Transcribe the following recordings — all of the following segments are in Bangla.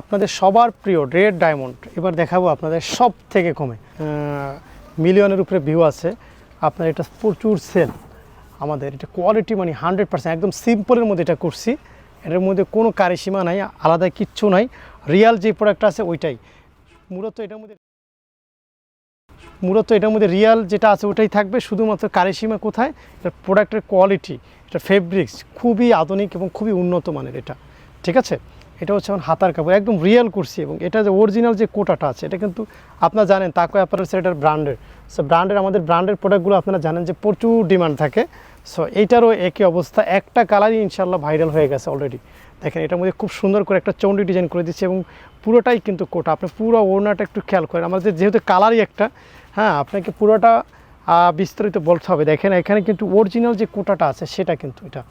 আপনাদের সবার প্রিয় রেড ডায়মন্ড, এবার দেখাবো আপনাদের সব থেকে কমে মিলিয়নের উপরে ভিউ আছে। আপনার এটা প্রচুর সেল আমাদের এটা কোয়ালিটি মানে হান্ড্রেড পার্সেন্ট একদম সিম্পলের মধ্যে এটা করছি। এটার মধ্যে কোনো কারিসীমা নাই, আলাদা কিচ্ছু নাই। রিয়াল যে প্রোডাক্ট আছে ওইটাই। মূলত এটার মধ্যে মূলত এটার মধ্যে রিয়াল যেটা আছে ওটাই থাকবে, শুধুমাত্র কারিসীমা কোথায়? এটা প্রোডাক্টের কোয়ালিটি এটা ফেব্রিক্স খুবই আধুনিক এবং খুবই উন্নত মানের এটা। ঠিক আছে? এটা হচ্ছে আমার হাতার কাপড়, একদম রিয়েল করছি এবং এটা যে অরিজিনাল যে কোটাটা আছে, এটা কিন্তু আপনারা জানেন তাকো অ্যাপারেলসের এটার ব্র্যান্ডের। সো ব্র্যান্ডের, আমাদের ব্র্যান্ডের প্রোডাক্টগুলো আপনারা জানেন যে প্রচুর ডিমান্ড থাকে। সো এইটারও একই অবস্থা, একটা কালারই ইনশাল্লাহ ভাইরাল হয়ে গেছে অলরেডি দেখেন, এটার মধ্যে খুব সুন্দর করে একটা চৌন্ডি ডিজাইন করে দিচ্ছে এবং পুরোটাই কিন্তু কোটা। আপনি পুরো ওড়নাটা একটু খেয়াল করেন, আমাদের যেহেতু কালারই একটা হ্যাঁ আপনাকে পুরোটা বিস্তারিত বলতে হবে। দেখেন, এখানে কিন্তু অরিজিনাল যে কোটাটা আছে, সেটা কিন্তু এটা।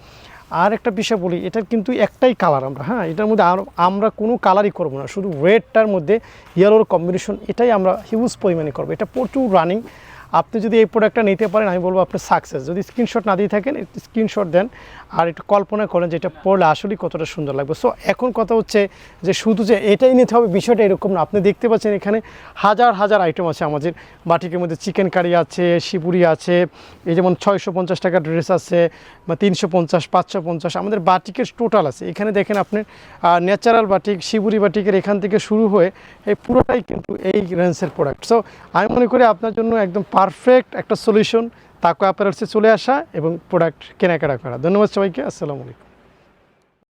আর একটা বিষয় বলি এটার কিন্তু একটাই কালার আমরা হ্যাঁ? এটার মধ্যে আর আমরা কোনো কালারই করব না, শুধু রেডটার মধ্যে ইয়েলোর কম্বিনেশন এটাই আমরা হিউজ পরিমাণে করব। এটা প্রচুর রানিং আপনি যদি এই প্রোডাক্টটা নিতে পারেন, আমি বলব আপনি সাকসেস যদি স্ক্রিনশট না দিয়ে থাকেন স্ক্রিনশট দেন আর একটু কল্পনা করেন যে এটা পড়লে আসলেই কতটা সুন্দর লাগবে। সো এখন কথা হচ্ছে যে শুধু যে এটাই নিতে হবে, বিষয়টা এরকম না। আপনি দেখতে পাচ্ছেন এখানে হাজার হাজার আইটেম আছে আমাদের বাটিকের মধ্যে। চিকেন কারি আছে শিপুরি আছে, এই যেমন ছয়শো পঞ্চাশ টাকার ড্রেস আছে, বা তিনশো পঞ্চাশ, পাঁচশো পঞ্চাশ, আমাদের বাটিকের টোটাল আছে। এখানে দেখেন আপনি ন্যাচারাল বাটিক, শিবুরি বাটিকের এখান থেকে শুরু হয়ে এই পুরোটাই কিন্তু এই রেঞ্জের প্রোডাক্ট সো আমি মনে করি আপনার জন্য একদম পারফেক্ট একটা সলিউশন তাকে অ্যাপারেলসে চলে আসা এবং প্রোডাক্ট কেনাকাটা করা। ধন্যবাদ সবাইকে, আসসালামু আলাইকুম।